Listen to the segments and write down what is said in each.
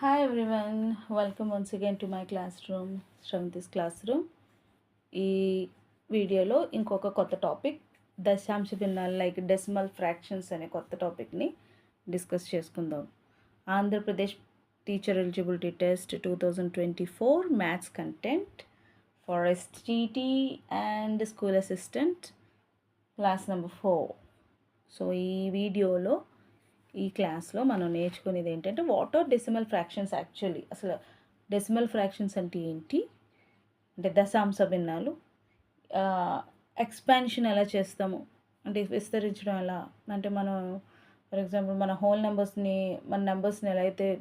Hi everyone welcome once again to my class room classroom, class room ఈ వీడియోలో ఇంకొక కొత్త టాపిక్ దశాంశ భిన్నాలు లైక్ డెసిమల్ ఫ్రాక్షన్స్ అనే కొత్త టాపిక్ని డిస్కస్ చేసుకుందాం. Andhra Pradesh teacher eligibility test two thousand twenty four maths content for STT and school assistant class number four so ఈ వీడియోలో ఈ క్లాస్లో మనం నేర్చుకునేది ఏంటంటే what are decimal fractions actually అసలు డెసిమల్ ఫ్రాక్షన్స్ అంటే ఏంటి? అంటే దశాంశ భిన్నాలు. ఎక్స్పాన్షన్ ఎలా చేస్తాము? అంటే విస్తరించడం ఎలా? అంటే మనం ఫర్ ఎగ్జాంపుల్ మన హోల్ నెంబర్స్ని మన నెంబర్స్ని ఎలా అయితే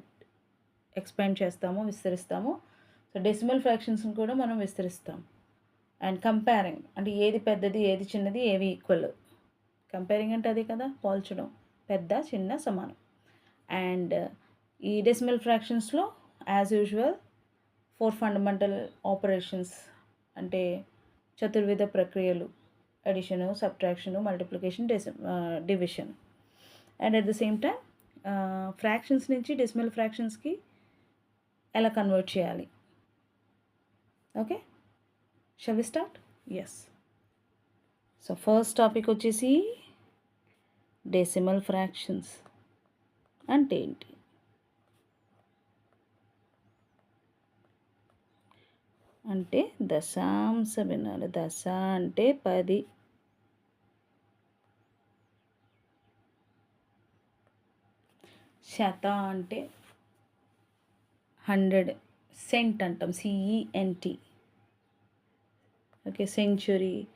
ఎక్స్పాండ్ చేస్తామో విస్తరిస్తామో సో డెసిమల్ ఫ్రాక్షన్స్ని కూడా మనం విస్తరిస్తాం. అండ్ కంపేరింగ్ అంటే ఏది పెద్దది ఏది చిన్నది ఏవి ఈక్వల్ కంపేరింగ్ అంటే అదే కదా పోల్చడం. పెద్ద చిన్న సమానం. అండ్ ఈ decimal ఫ్రాక్షన్స్లో as usual four fundamental operations అంటే చతుర్విధ ప్రక్రియలు addition subtraction multiplication deci division and at the same time fractions నుంచి డెసిమల్ ఫ్రాక్షన్స్కి ఎలా కన్వర్ట్ చేయాలి? Okay shall we start yes so first topic వచ్చేసి డెసిమల్ ఫ్రాక్షన్స్ అంటే ఏంటి? అంటే దశాంశ వినాలి. దశ అంటే పది. శత అంటే హండ్రెడ్ సెంట్ అంటాం. సిఈఎన్టీ. ఓకే సెంచురీ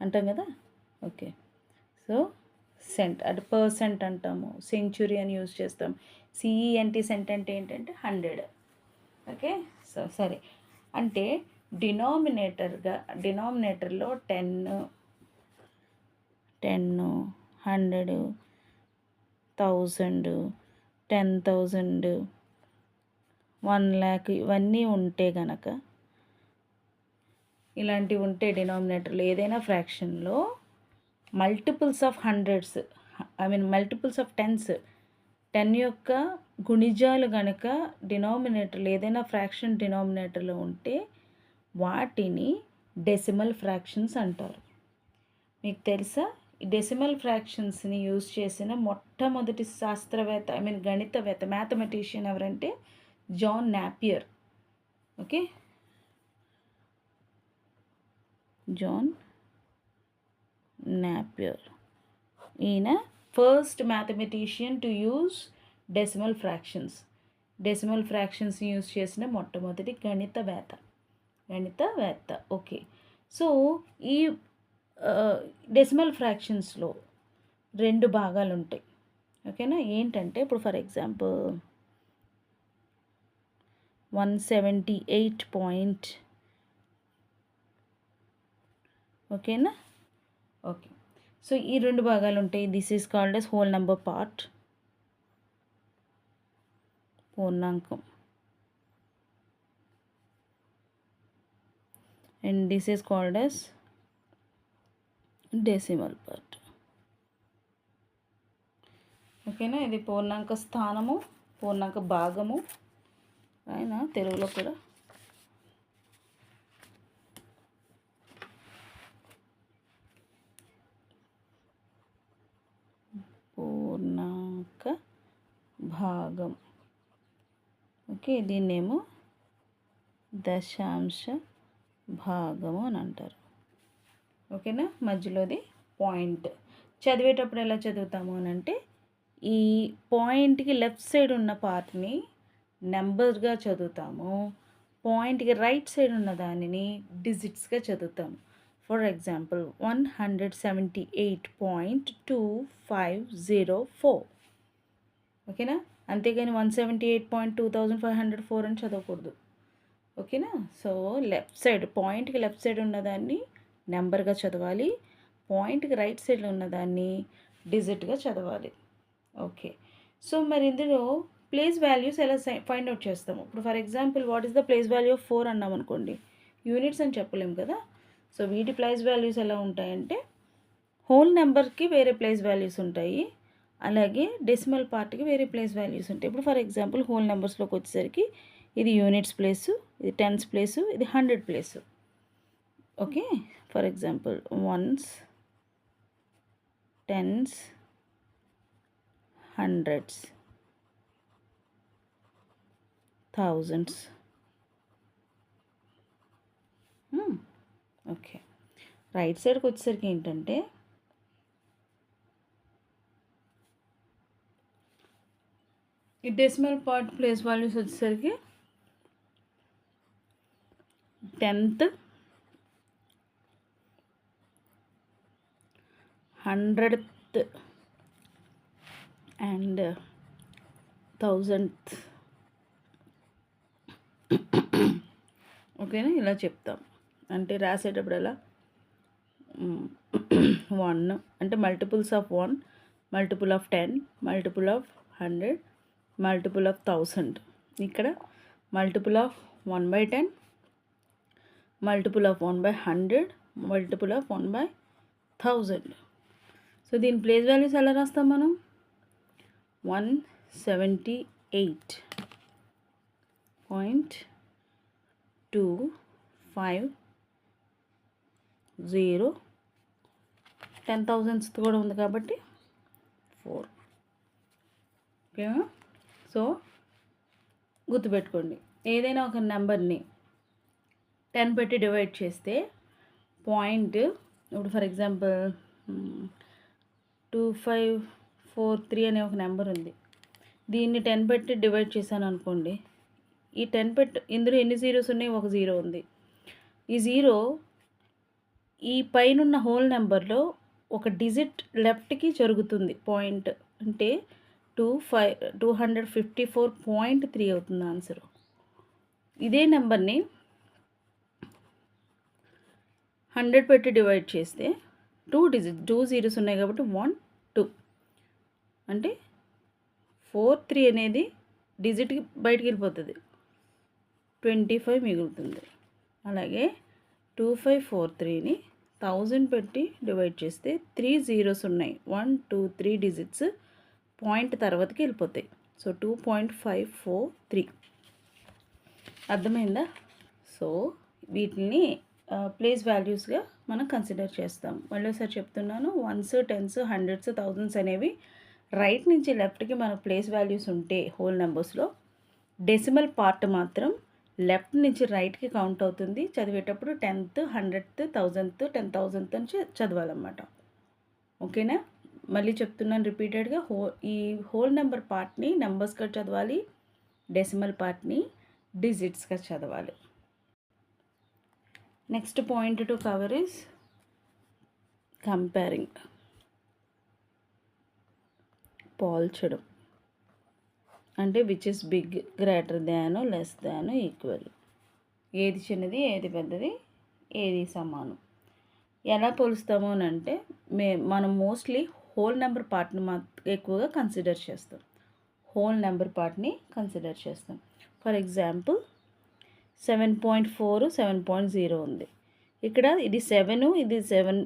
అంటాం కదా? ఓకే. సో సెంట్ అంటే పర్సెంట్ అంటాము. సెంచురీ అని యూజ్ చేస్తాం. C E N T cent అంటే ఏంటంటే హండ్రెడ్. ఓకే? సో సరే. అంటే డినామినేటర్గా డినామినేటర్లో ten ten hundred thousand ten thousand one lakh ఇవన్నీ ఉంటే గనక ఇలాంటివి ఉంటే డినామినేటర్లో ఏదైనా ఫ్రాక్షన్లో multiples of hundreds I mean multiples of tens. Ten యొక్క గుణిజాలు గనక డినామినేటర్లు ఏదైనా ఫ్రాక్షన్ డినామినేటర్లో ఉంటే వాటిని డెసిమల్ ఫ్రాక్షన్స్ అంటారు. మీకు తెలుసా? ఈ డెసిమల్ ఫ్రాక్షన్స్ని యూజ్ చేసిన మొట్టమొదటి శాస్త్రవేత్త ఐ మీన్ గణితవేత్త మ్యాథమెటిషియన్ ఎవరంటే John Napier. Okay? John Napier ఈయన first mathematician to use decimal fractions decimal fractions use చేసిన మొట్టమొదటి గణితవేత్త గణితవేత్త ఓకే సో ఈ డెసిమల్ ఫ్రాక్షన్స్లో రెండు భాగాలు ఉంటాయి ఓకేనా ఏంటంటే ఇప్పుడు for example one seventy eight point ఓకేనా ఓకే. సో ఈ రెండు భాగాలు ఉంటాయి this is called as whole number part పూర్ణాంకం. And this is called as decimal part ఓకేనా? ఇది పూర్ణాంక స్థానము పూర్ణాంక భాగము. అయినా తెలుగులో కూడా పూర్ణాంక భాగం. ఓకే దీన్నేమో దశాంశ భాగము అని అంటారు. ఓకేనా? మధ్యలోది పాయింట్. చదివేటప్పుడు ఎలా చదువుతాము అని అంటే ఈ పాయింట్కి లెఫ్ట్ సైడ్ ఉన్న పార్ట్ని నెంబర్గా చదువుతాము. పాయింట్కి రైట్ సైడ్ ఉన్న దానిని డిజిట్స్గా చదువుతాము. For example one hundred seventy eight point two five zero four. ఓకేనా? అంతేగాని one seventy eight point two thousand five hundred four అని చదవకూడదు. ఓకేనా? సో లెఫ్ట్ సైడ్ పాయింట్కి లెఫ్ట్ సైడ్ ఉన్నదాన్ని నెంబర్గా చదవాలి. పాయింట్కి రైట్ సైడ్లో ఉన్నదాన్ని డిజిట్గా చదవాలి. ఓకే. సో మరి ఇందులో ప్లేస్ వాల్యూస్ ఎలా ఫైండ్ అవుట్ చేస్తాము? ఇప్పుడు for example what is the place value of four అన్నాం అనుకోండి యూనిట్స్ అని చెప్పలేము కదా? సో వీటి ప్లేస్ వాల్యూస్ ఎలా ఉంటాయంటే హోల్ నెంబర్కి వేరే ప్లేస్ వాల్యూస్ ఉంటాయి. అలాగే డెసిమల్ పార్ట్కి వేరే ప్లేస్ వాల్యూస్ ఉంటాయి. ఇప్పుడు ఫర్ ఎగ్జాంపుల్ హోల్ నెంబర్స్లోకి వచ్చేసరికి ఇది యూనిట్స్ ప్లేసు ఇది టెన్స్ ప్లేసు ఇది hundred place okay for example ones tens hundreds thousands okay right సైడ్కి వచ్చేసరికి ఏంటంటే ఈ డెసిమల్ పార్ట్ ప్లేస్ వాల్యూస్ వచ్చేసరికి టెన్త్ హండ్రెడ్త్ అండ్ థౌజండ్త్ ఓకేనా ఇలా చెప్తాం. అంటే రాసేటప్పుడు ఎలా? Hmm. వన్ అంటే multiples of one multiple of ten multiple of hundred multiple of thousand. ఇక్కడ multiple of one by ten multiple of one by hundred multiple of one by thousand so దీని place values ఎలా రాస్తాం మనం? One seventy eight point two five zero. Ten thousands కూడా ఉంది కాబట్టి four. ఓకేనా? So గుర్తుపెట్టుకోండి. ఏదైనా ఒక నెంబర్ని టెన్ పెట్టి డివైడ్ చేస్తే పాయింట్ ఇప్పుడు for example two five four three అనే ఒక నెంబర్ ఉంది. దీన్ని టెన్ పెట్టి డివైడ్ చేశాను అనుకోండి. ఈ టెన్ పెట్టి ఇందులో ఎన్ని జీరోస్ ఉన్నాయి? ఒక జీరో ఉంది. ఈ జీరో ఈ పైనున్న హోల్ నెంబర్లో ఒక డిజిట్ లెఫ్ట్కి జరుగుతుంది పాయింట్. అంటే two five two hundred fifty four point three అవుతుంది ఆన్సర్. ఇదే నెంబర్ని హండ్రెడ్ పెట్టి డివైడ్ చేస్తే టూ డిజిట్ టూ జీరోస్ ఉన్నాయి కాబట్టి వన్ టూ. అంటే ఫోర్ త్రీ అనేది డిజిట్కి బయటికి వెళ్ళిపోతుంది. ట్వంటీ ఫైవ్ మిగులుతుంది. అలాగే టూ ఫైవ్ ఫోర్ త్రీని థౌజండ్ పెట్టి డివైడ్ చేస్తే త్రీ జీరోస్ ఉన్నాయి. One two three digits point తర్వాతకి వెళ్ళిపోతాయి. So two point five four three అర్థమైందా? సో వీటిని ప్లేస్ వాల్యూస్గా మనం కన్సిడర్ చేస్తాం. మళ్ళీ ఒకసారి చెప్తున్నాను వన్స్ టెన్స్ హండ్రెడ్స్ థౌజండ్స్ అనేవి రైట్ నుంచి లెఫ్ట్కి మన ప్లేస్ వాల్యూస్ ఉంటే హోల్ నెంబర్స్లో డెసిమల్ పార్ట్ మాత్రం లెఫ్ట్ నుంచి రైట్కి కౌంట్ అవుతుంది. చదివేటప్పుడు tenth hundredth thousandth ten thousandth నుంచి చదవాలన్నమాట. ఓకేనా? మళ్ళీ చెప్తున్నాను రిపీటెడ్గా. హో ఈ హోల్ నెంబర్ పార్ట్ని నెంబర్స్గా చదవాలి డెసిమల్ పార్ట్ని డిజిట్స్గా చదవాలి. Next point to cover is comparing. పోల్చడం అంటే which is big greater Dan less Dan equal ఏది చిన్నది ఏది పెద్దది ఏది సమానం. ఎలా పోలుస్తాము అని అంటే మే మనం మోస్ట్లీ హోల్ నెంబర్ పార్ట్ని మా ఎక్కువగా కన్సిడర్ చేస్తాం. హోల్ నెంబర్ పార్ట్ని కన్సిడర్ చేస్తాం. For example seven point four seven point zero ఉంది. ఇక్కడ ఇది సెవెన్ ఇది సెవెన్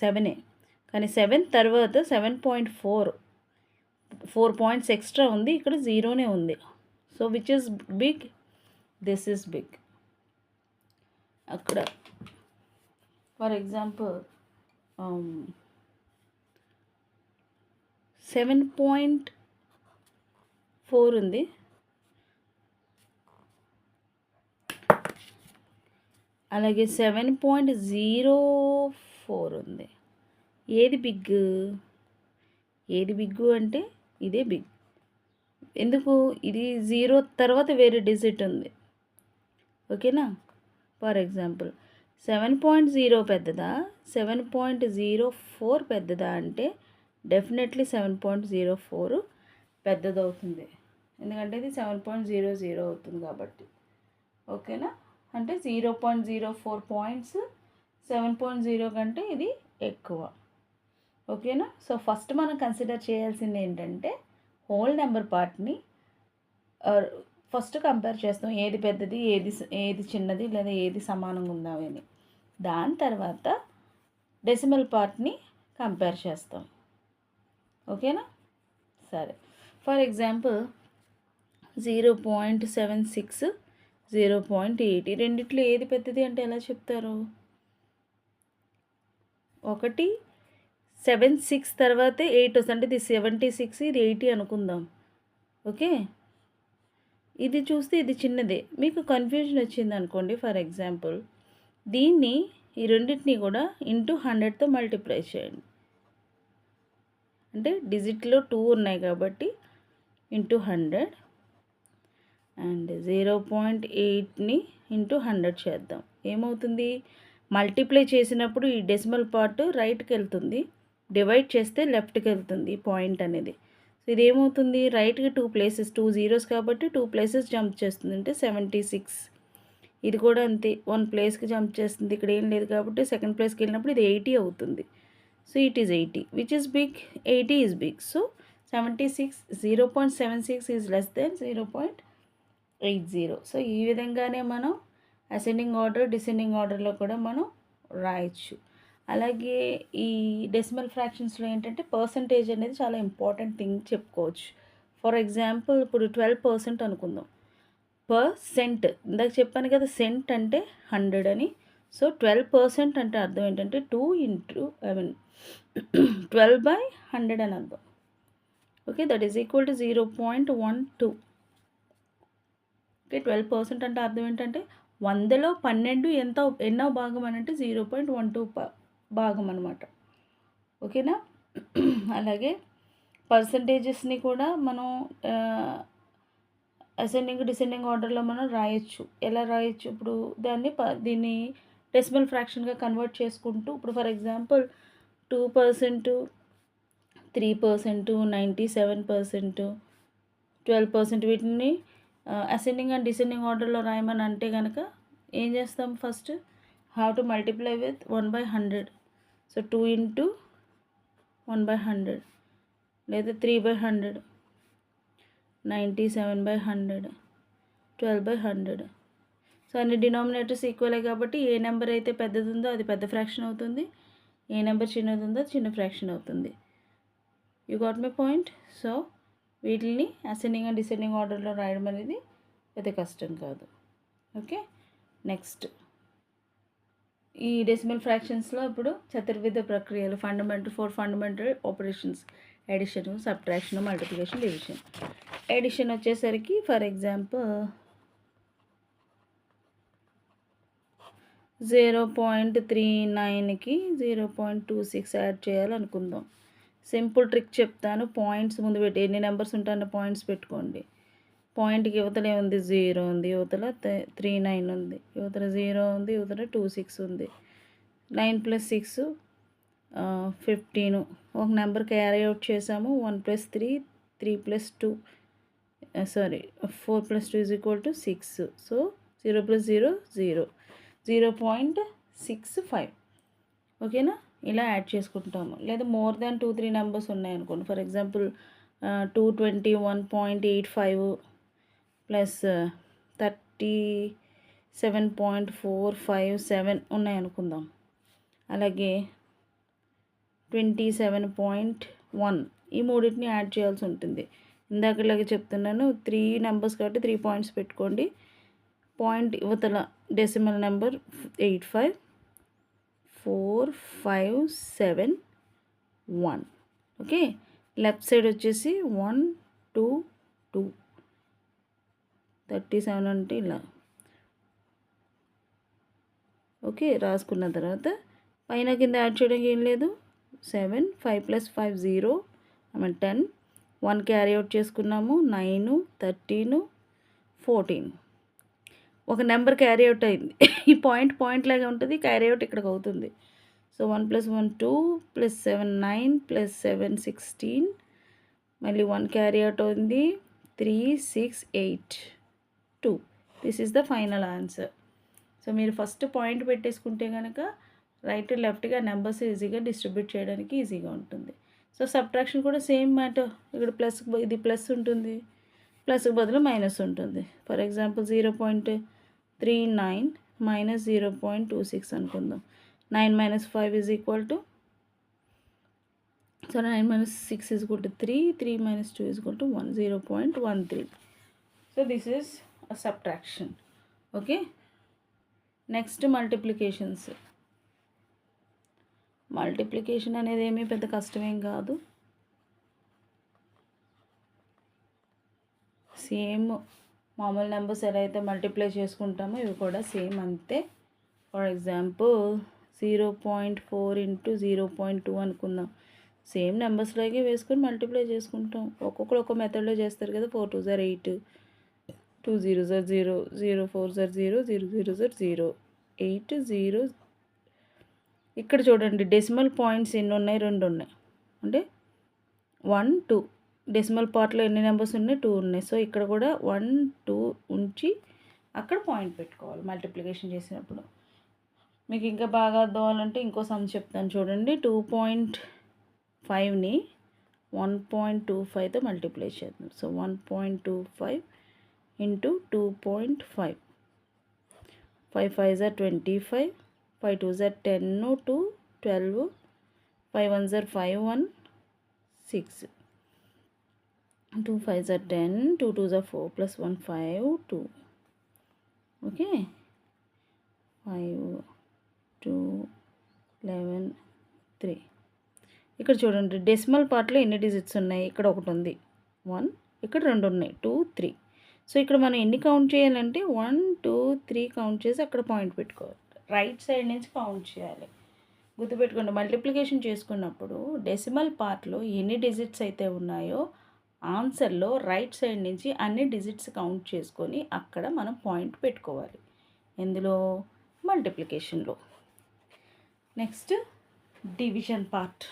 సెవెనే. కానీ సెవెన్ తర్వాత seven point four four points extra ఉంది ఇక్కడ జీరోనే ఉంది. So which is big this is big అక్కడ for example um, seven point four ఉంది. అలాగే సెవెన్ పాయింట్ జీరో ఫోర్ ఉంది. ఏది బిగ్? ఏది బిగ్గు అంటే ఇదే బిగ్. ఎందుకు? ఇది జీరో తర్వాత వేరే డిజిట్ ఉంది. ఓకేనా? For example seven point zero పెద్దదా? సెవెన్ పాయింట్ జీరో ఫోర్ పెద్దదా అంటే definitely seven point zero four పెద్దదవుతుంది. ఎందుకంటే ఇది సెవెన్ పాయింట్ జీరో జీరో అవుతుంది కాబట్టి. ఓకేనా? అంటే zero point zero four points seven point zero కంటే ఇది ఎక్కువ. ఓకేనా? సో ఫస్ట్ మనం కన్సిడర్ చేయాల్సింది ఏంటంటే హోల్ నెంబర్ పార్ట్ని ఫస్ట్ కంపేర్ చేస్తాం ఏది పెద్దది ఏది ఏది చిన్నది లేదా ఏది సమానంగా ఉందా అని. దాని తర్వాత డెసిమల్ పార్ట్ని కంపేర్ చేస్తాం. ఓకేనా? సరే. For example zero point seven six zero point eight ఈ రెండిట్లో ఏది పెద్దది అంటే ఎలా చెప్తారు? ఒకటి సెవెన్ సిక్స్ తర్వాతే ఎయిట్ వస్తుంది. అంటే ఇది సెవెంటీ సిక్స్ ఇది ఎయిటీ అనుకుందాం. ఓకే? ఇది చూస్తే ఇది చిన్నదే. మీకు కన్ఫ్యూజన్ వచ్చింది అనుకోండి ఫర్ ఎగ్జాంపుల్. దీన్ని ఈ రెండింటిని కూడా ఇంటూ హండ్రెడ్తో మల్టిప్లై చేయండి. అంటే డిజిట్లో టూ ఉన్నాయి కాబట్టి into hundred and zero point ఎయిట్ని into hundred చేద్దాం. ఏమవుతుంది? మల్టిప్లై చేసినప్పుడు ఈ డెసిమల్ పార్ట్ రైట్కి వెళ్తుంది. డివైడ్ చేస్తే లెఫ్ట్కి వెళ్తుంది పాయింట్ అనేది. సో ఇది ఏమవుతుంది రైట్కి టూ ప్లేసెస్ టూ జీరోస్ కాబట్టి టూ ప్లేసెస్ జంప్ చేస్తుంది. అంటే సెవెంటీ సిక్స్. ఇది కూడా అంతే. వన్ ప్లేస్కి జంప్ చేస్తుంది. ఇక్కడ ఏం లేదు కాబట్టి సెకండ్ ప్లేస్కి వెళ్ళినప్పుడు ఇది ఎయిటీ అవుతుంది. So it is eighty which is big eighty is big so seventy six zero point seven six is less than zero point eight zero so ఈ విధంగానే మనం అసెండింగ్ ఆర్డర్ డిసెండింగ్ ఆర్డర్లో కూడా మనం రాయొచ్చు. అలాగే ఈ డెసిమల్ ఫ్రాక్షన్స్లో ఏంటంటే పర్సంటేజ్ అనేది చాలా ఇంపార్టెంట్ థింగ్ చెప్పుకోవచ్చు. ఫర్ ఎగ్జాంపుల్ ఇప్పుడు ట్వెల్వ్ పర్సెంట్ అనుకుందాం. పర్ సెంట్ ఇందాక చెప్పాను కదా సెంట్ అంటే హండ్రెడ్ అని. సో ట్వెల్వ్ పర్సెంట్ అంటే అర్థం ఏంటంటే two into I mean twelve by hundred అని అర్థం. Okay that is equal to zero point one two. Okay twelve percent అంటే అర్థం ఏంటంటే వందలో పన్నెండు ఎంత ఎన్నో భాగం అని అంటే జీరో పాయింట్ వన్ టూ భాగం అనమాట ఓకేనా? అలాగే పర్సంటేజెస్ని కూడా మనం అసెండింగ్ డిసెండింగ్ ఆర్డర్లో మనం రాయొచ్చు. ఎలా రాయొచ్చు? ఇప్పుడు దాన్ని ప దీన్ని డెసిమల్ ఫ్రాక్షన్గా కన్వర్ట్ చేసుకుంటూ ఇప్పుడు for example two percent three percent ninety seven percent twelve percent వీటిని అసెండింగ్ అండ్ డిసెండింగ్ ఆర్డర్లో రాయమని అంటే కనుక ఏం చేస్తాం first have to multiply with one by hundred so two into one by hundred లేదా three by hundred ninety seven by hundred twelve by hundred so అన్ని denominators ఈక్వలే కాబట్టి ఏ నెంబర్ అయితే పెద్దది ఉందో అది పెద్ద ఫ్రాక్షన్ అవుతుంది. ఏ నెంబర్ చిన్నది ఉందో చిన్న ఫ్రాక్షన్ అవుతుంది. You got my point so వీటిని అసెండింగ్ అండ్ డిసెండింగ్ ఆర్డర్లో రాయడం అనేది పెద్ద కష్టం కాదు. ఓకే నెక్స్ట్ ఈ డెసిమల్ ఫ్రాక్షన్స్లో ఇప్పుడు చతుర్విధ ప్రక్రియలు fundamental four fundamental operations addition subtraction multiplication division addition వచ్చేసరికి for example zero point three నైన్కి zero point two six add చేయాలనుకుందాం. Simple trick చెప్తాను. పాయింట్స్ ముందు పెట్టి. ఎన్ని నెంబర్స్ ఉంటాయన్న పాయింట్స్ పెట్టుకోండి. పాయింట్కి యువతలే ఉంది జీరో ఉంది. యువతల త్రీ నైన్ ఉంది. యువతల జీరో ఉంది. యువతల టూ సిక్స్ ఉంది. నైన్ ప్లస్ సిక్స్ ఫిఫ్టీను ఒక నెంబర్ క్యారీ అవుట్ చేసాము one plus three three plus two sorry four plus two is equal to six so zero plus zero zero zero point six five. ఓకేనా? ఇలా add చేసుకుంటాము. లేదా more than two three numbers ఉన్నాయనుకోండి. For example two twenty one point eight five plus thirty seven point four five seven ఉన్నాయనుకుందాం. అలాగే twenty seven point one ఈ మూడింటిని add చేయాల్సి ఉంటుంది. ఇందాకలాగే చెప్తున్నాను త్రీ నెంబర్స్ కాబట్టి త్రీ పాయింట్స్ పెట్టుకోండి. పాయింట్ యువతల decimal number eight five four five seven one. Okay? Left side వచ్చేసి one two two. Thirty seven అంటే ఇలా. ఓకే? రాసుకున్న తర్వాత పైన కింద యాడ్ చేయడానికి ఏం లేదు. Seven five plus five zero. I mean ten. One carry out చేసుకున్నాము. Nine thirteen fourteen. ఒక నెంబర్ క్యారీ అవుట్ అయింది. ఈ పాయింట్ పాయింట్ లాగా ఉంటుంది క్యారీ అవుట్ ఇక్కడికి అవుతుంది. So one plus one two plus seven nine plus seven sixteen మళ్ళీ one carry out ఉంది three six eight two. This is the final answer so మీరు first point పెట్టేసుకుంటే కనుక రైట్ లెఫ్ట్గా నెంబర్స్ ఈజీగా డిస్ట్రిబ్యూట్ చేయడానికి ఈజీగా ఉంటుంది. సో సబ్ట్రాక్షన్ కూడా సేమ్ మ్యాటర్. ఇక్కడ ప్లస్ ఇది ప్లస్ ఉంటుంది. ప్లస్కి బదులు మైనస్ ఉంటుంది. For example zero point three nine minus zero point two six అనుకుందాం. Nine minus five is equal to so nine minus six is equal to three three minus two is equal to one zero point one three so this is a subtraction okay next multiplications multiplication అనేది ఏమీ పెద్ద కష్టమేం కాదు. Same మామూలు numbers ఎలా అయితే multiply చేసుకుంటామో ఇవి కూడా సేమ్ అంతే. For example zero point four into zero point two అనుకుందాం. సేమ్ నెంబర్స్లాగే వేసుకొని మల్టిప్లై చేసుకుంటాం. ఒక్కొక్కరు ఒక్కొక్క మెథడ్లో చేస్తారు కదా four two are eight two zero are zero zero four are zero zero zero are zero eight zero ఇక్కడ చూడండి డెసిమల్ పాయింట్స్ ఎన్ని ఉన్నాయి? రెండు ఉన్నాయి. అంటే వన్ టూ డెసిమల్ పార్ట్లో ఎన్ని నెంబర్స్ ఉన్నాయి? టూ ఉన్నాయి. సో ఇక్కడ కూడా వన్ టూ ఉంచి అక్కడ పాయింట్ పెట్టుకోవాలి మల్టిప్లికేషన్ చేసినప్పుడు. మీకు ఇంకా బాగా అర్థం అవ్వాలంటే ఇంకో సమ్ చెప్తాను చూడండి. టూ పాయింట్ ఫైవ్ని వన్ పాయింట్ టూ ఫైవ్తో మల్టిప్లై చేద్దాం. So one point two five into two point five. Five five are twenty five. Five two are ten two twelve. Five one are five one six. Two five are ten two two are four plus one five two okay five two eleven three ఇక్కడ చూడండి decimal పార్ట్లో ఎన్ని digits ఉన్నాయి? ఇక్కడ ఒకటి ఉంది. One ఇక్కడ రెండు ఉన్నాయి. టూ త్రీ సో ఇక్కడ మనం ఎన్ని కౌంట్ చేయాలంటే వన్ టూ త్రీ కౌంట్ చేసి అక్కడ పాయింట్ పెట్టుకోవాలి. రైట్ సైడ్ నుంచి కౌంట్ చేయాలి. గుర్తుపెట్టుకోండి మల్టిప్లికేషన్ చేసుకున్నప్పుడు డెసిమల్ పార్ట్లో ఎన్ని డిజిట్స్ అయితే ఉన్నాయో ఆన్సర్లో రైట్ సైడ్ నుంచి అన్ని డిజిట్స్ కౌంట్ చేసుకొని అక్కడ మనం పాయింట్ పెట్టుకోవాలి. ఎందులో? మల్టిప్లికేషన్లో. Next division part.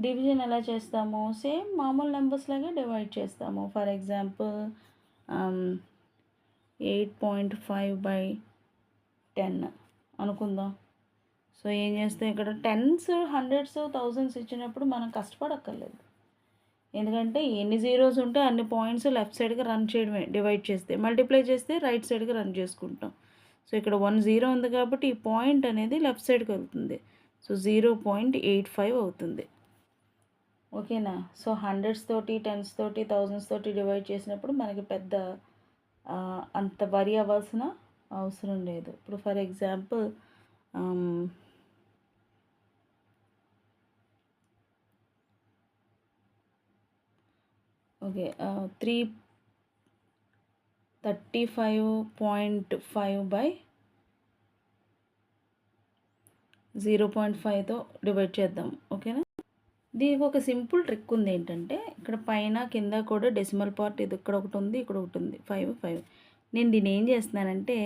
డివిజన్ ఎలా చేస్తాము? సేమ్ మామూలు నెంబర్స్ లాగే డివైడ్ చేస్తాము. For example eight point five by ten అనుకుందాం. సో ఏం చేస్తాం ఇక్కడ? టెన్స్ హండ్రెడ్స్ థౌజండ్స్ ఇచ్చినప్పుడు మనం కష్టపడక్కర్లేదు. ఎందుకంటే ఎన్ని జీరోస్ ఉంటే అన్ని పాయింట్స్ లెఫ్ట్ సైడ్కి రన్ చేయడమే డివైడ్ చేస్తే మల్టిప్లై చేస్తే రైట్ సైడ్కి రన్ చేసుకుంటాం. సో ఇక్కడ వన్ జీరో ఉంది కాబట్టి ఈ పాయింట్ అనేది లెఫ్ట్ సైడ్కి వెళ్తుంది. So zero point eight five అవుతుంది. ఓకేనా? సో హండ్రెడ్స్ తోటి టెన్స్ తోటి థౌజండ్స్ తోటి డివైడ్ చేసినప్పుడు మనకి పెద్ద అంత వరి అవ్వాల్సిన అవసరం లేదు. ఇప్పుడు for example okay three thirty five point five by zero point ఫైవ్తో divide చేద్దాం ఓకేనా? దీనికి ఒక సింపుల్ ట్రిక్ ఉంది ఏంటంటే ఇక్కడ పైన కింద కూడా డెసిమల్ పార్ట్ ఇది ఇక్కడ ఒకటి ఉంది ఇక్కడ ఒకటి ఉంది ఫైవ్ ఫైవ్. నేను దీన్ని ఏం చేస్తున్నానంటే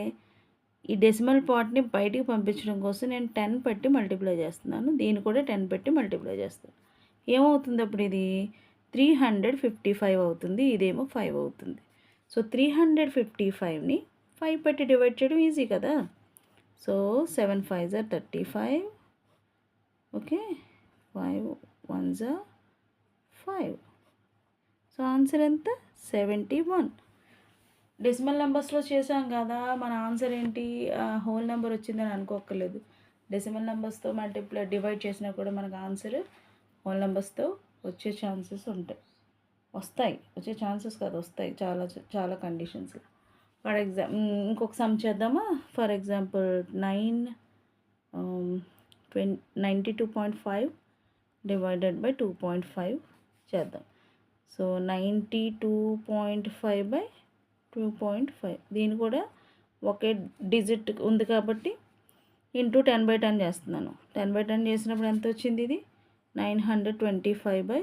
ఈ డెసిమల్ పార్ట్ని బయటికి పంపించడం కోసం నేను టెన్ పెట్టి మల్టిప్లై చేస్తున్నాను దీన్ని కూడా టెన్ పెట్టి మల్టిప్లై చేస్తాను. ఏమవుతుంది అప్పుడు ఇది? త్రీ హండ్రెడ్ ఫిఫ్టీ ఫైవ్ అవుతుంది ఇదేమో ఫైవ్ అవుతుంది. సో త్రీ హండ్రెడ్ ఫిఫ్టీ ఫైవ్ని ఫైవ్ పెట్టి డివైడ్ చేయడం ఈజీ కదా. So seven five are thirty five okay five one are five. So answer ఎంత? Seventy one. డెసిమల్ నెంబర్స్లో చేసాం కదా మన ఆన్సర్ ఏంటి? హోల్ నెంబర్ వచ్చిందని అనుకోక్కర్లేదు. డెసిమల్ నెంబర్స్తో మల్టిప్లై డివైడ్ చేసినా కూడా మనకు ఆన్సర్ హోల్ నెంబర్స్తో వచ్చే ఛాన్సెస్ ఉంటాయి. వస్తాయి. వచ్చే ఛాన్సెస్ కాదు వస్తాయి. చాలా చాలా కండిషన్స్ ఫర్ ఎగ్జామ్ ఇంకొక సమ్ చేద్దామా? For example nine twenty ninety two point five divided by two point five చేద్దాం. So ninety two point five by two point five దీని కూడా ఒకే డిజిట్ ఉంది కాబట్టి ఇంటూ టెన్ బై టెన్ చేస్తున్నాను. Ten by ten చేసినప్పుడు ఎంత వచ్చింది ఇది? Nine hundred twenty five by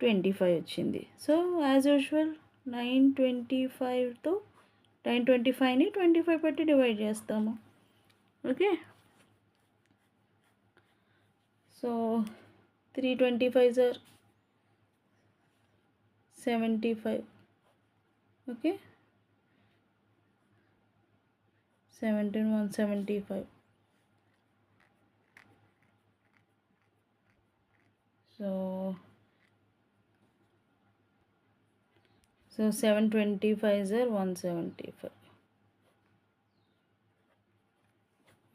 twenty five వచ్చింది. So as usual nine twenty ఫైవ్తో nine twenty ఫైవ్ని ట్వంటీ ఫైవ్ పెట్టి డివైడ్ చేస్తాము. Okay? So three twenty five are seventy five okay? Seventeen one seventy five so so seven twenty five are one seventy five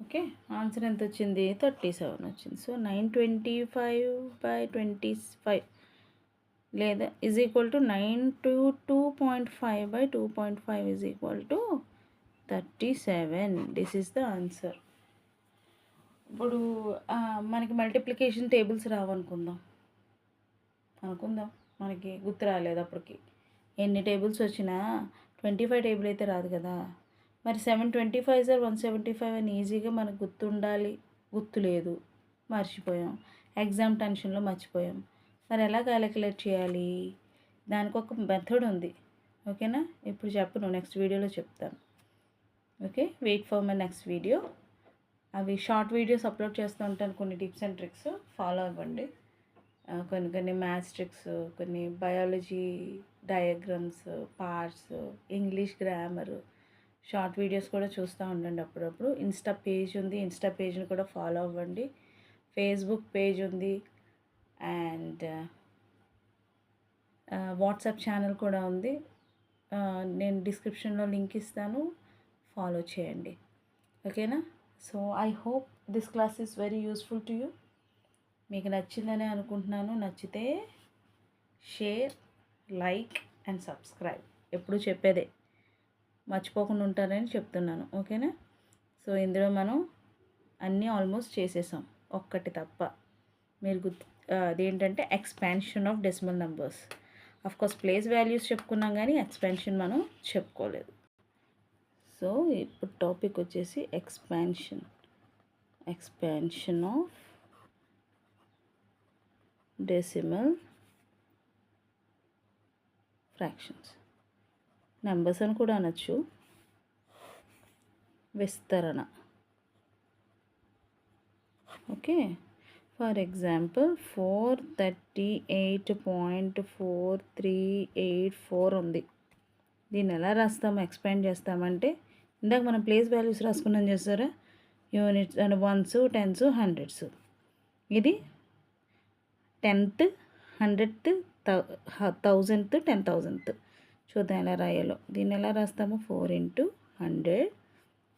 okay answer ఎంత వచ్చింది? Thirty seven వచ్చింది. So nine twenty five by twenty five లేదా is equal to ninety two point five by two point five is equal to thirty seven this is the answer ఇప్పుడు మనకి multiplication tables రావనుకుందాం. అనుకుందాం. మనకి గుర్తు రాలేదు అప్పటికి. ఎన్ని టేబుల్స్ వచ్చినా ట్వంటీ ఫైవ్ టేబుల్ అయితే రాదు కదా. మరి seven twenty five are one seventy five అని ఈజీగా మనకు గుర్తుండాలి. గుర్తు లేదు. మర్చిపోయాం. ఎగ్జామ్ టెన్షన్లో మర్చిపోయాం. మరి ఎలా క్యాలిక్యులేట్ చేయాలి? దానికి ఒక మెథడ్ ఉంది. ఓకేనా? ఇప్పుడు చెప్పను నెక్స్ట్ వీడియోలో చెప్తాను. Okay? Wait for my next video. అవి షార్ట్ వీడియోస్ అప్లోడ్ చేస్తూ ఉంటాను. కొన్ని టిప్స్ అండ్ ట్రిక్స్. ఫాలో అవ్వండి. కొన్ని కొన్ని మ్యాథ్స్ ట్రిక్స్ కొన్ని biology diagrams parts English grammar short videos కూడా చూస్తూ ఉండండి అప్పుడప్పుడు. ఇన్స్టా పేజ్ ఉంది. ఇన్స్టా పేజ్ని కూడా ఫాలో అవ్వండి. ఫేస్బుక్ పేజ్ ఉంది. అండ్ వాట్సాప్ ఛానల్ కూడా ఉంది. Uh, నేను డిస్క్రిప్షన్లో లింక్ ఇస్తాను. ఫాలో చేయండి. ఓకేనా so I hope this class is very useful to you మీకు నచ్చిందని అనుకుంటున్నాను. నచ్చితే షేర్ లైక్ అండ్ సబ్స్క్రైబ్. ఎప్పుడు చెప్పేదే. మర్చిపోకుండా ఉంటారని చెప్తున్నాను. ఓకేనా? సో ఇందులో మనం అన్నీ ఆల్మోస్ట్ చేసేసాం. ఒక్కటి తప్ప. మీరు గుర్తు అదేంటంటే expansion of decimal numbers. Course place values చెప్పుకున్నాం కానీ ఎక్స్పాన్షన్ మనం చెప్పుకోలేదు. సో ఇప్పుడు టాపిక్ వచ్చేసి expansion. Expansion of decimal fractions numbers అని కూడా అనొచ్చు. విస్తరణ. Okay. For example four thirty eight point four three eight four ఉంది. దీన్ని ఎలా రాస్తాము ఎక్స్పాండ్ చేస్తామంటే ఇందాక మనం ప్లేస్ వాల్యూస్ రాసుకున్నాం చేస్తారా units and ones tens hundreds ఇది tenth hundredth thousandth ten thousandth చూద్దాం ఎలా రాయాలో. దీన్ని ఎలా రాస్తాము? Four into hundred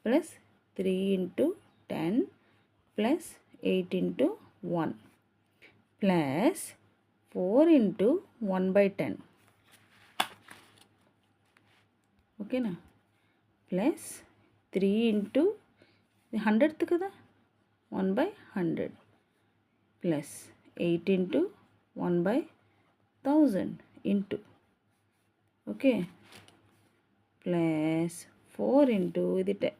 plus three into ten plus eight into one plus four into one by ten. ఓకేనా? ప్లస్ త్రీ ఇంటూ హండ్రెడ్త్ కదా? One by hundred plus eight into one by thousand into. Okay. Plus four into ఇది టె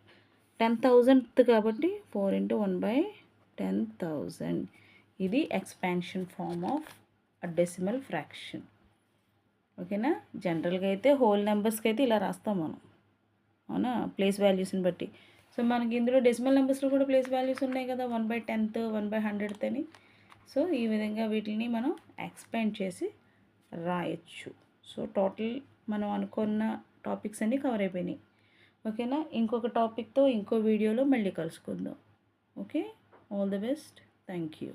ten thousand కాబట్టి four into one by ten thousand. ఇది expansion form of decimal fraction. ఓకేనా? జనరల్గా అయితే whole నెంబర్స్కి అయితే ఇలా రాస్తాం మనం. అవునా? ప్లేస్ వాల్యూస్ని బట్టి. సో మనకి ఇందులో డెసిమల్ నెంబర్స్లో కూడా ప్లేస్ వాల్యూస్ ఉన్నాయి కదా? One by tenth one by hundredth అని. సో ఈ విధంగా వీటిని మనం ఎక్స్పాండ్ చేసి రాయొచ్చు. సో టోటల్ మనం అనుకున్న టాపిక్స్ అన్నీ కవర్ అయిపోయినాయి. ఓకేనా? ఇంకొక టాపిక్తో ఇంకో వీడియోలో మళ్ళీ కలుసుకుందాం. Okay? All the best thank you